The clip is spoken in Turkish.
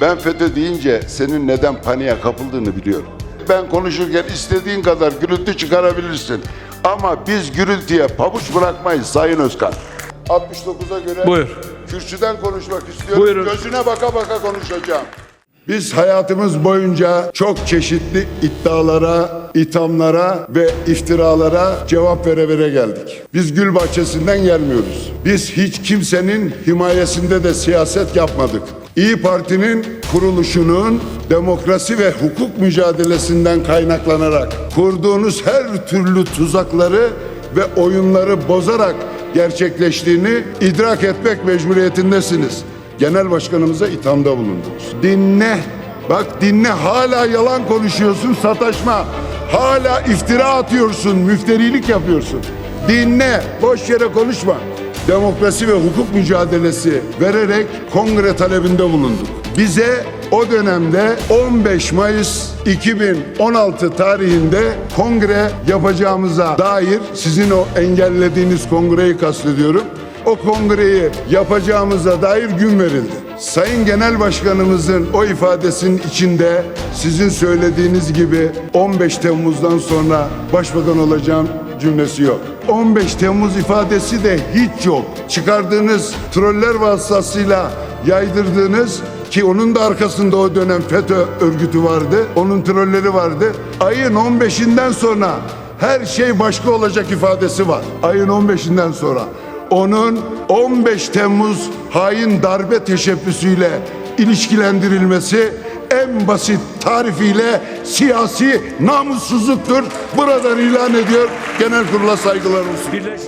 Ben FETÖ deyince senin neden paniğe kapıldığını biliyorum. Ben konuşurken istediğin kadar gürültü çıkarabilirsin. Ama biz gürültüye pabuç bırakmayız Sayın Özkan. 69'a göre Buyur. kürsüden konuşmak istiyorum. Buyurun. Gözüne baka baka konuşacağım. Biz hayatımız boyunca çok çeşitli iddialara, ithamlara ve iftiralara cevap vere vere geldik. Biz gül bahçesinden gelmiyoruz. Biz hiç kimsenin himayesinde de siyaset yapmadık. İyi Parti'nin kuruluşunun demokrasi ve hukuk mücadelesinden kaynaklanarak kurduğunuz her türlü tuzakları ve oyunları bozarak gerçekleştiğini idrak etmek mecburiyetindesiniz. Genel başkanımıza ithamda bulundunuz. Dinle. Bak dinle hala yalan konuşuyorsun sataşma. Hala iftira atıyorsun, müfterilik yapıyorsun. Dinle, boş yere konuşma. Demokrasi ve hukuk mücadelesi vererek kongre talebinde bulunduk. Bize o dönemde 15 Mayıs 2016 tarihinde kongre yapacağımıza dair sizin o engellediğiniz kongreyi kastediyorum o kongreyi yapacağımıza dair gün verildi. Sayın Genel Başkanımızın o ifadesinin içinde sizin söylediğiniz gibi 15 Temmuz'dan sonra başbakan olacağım cümlesi yok. 15 Temmuz ifadesi de hiç yok. Çıkardığınız troller vasıtasıyla yaydırdığınız ki onun da arkasında o dönem FETÖ örgütü vardı. Onun trolleri vardı. Ayın 15'inden sonra her şey başka olacak ifadesi var. Ayın 15'inden sonra onun 15 Temmuz hain darbe teşebbüsüyle ilişkilendirilmesi en basit tarifiyle siyasi namussuzluktur. Buradan ilan ediyor. Genel kurula saygılarımı sunuyorum. Birleş.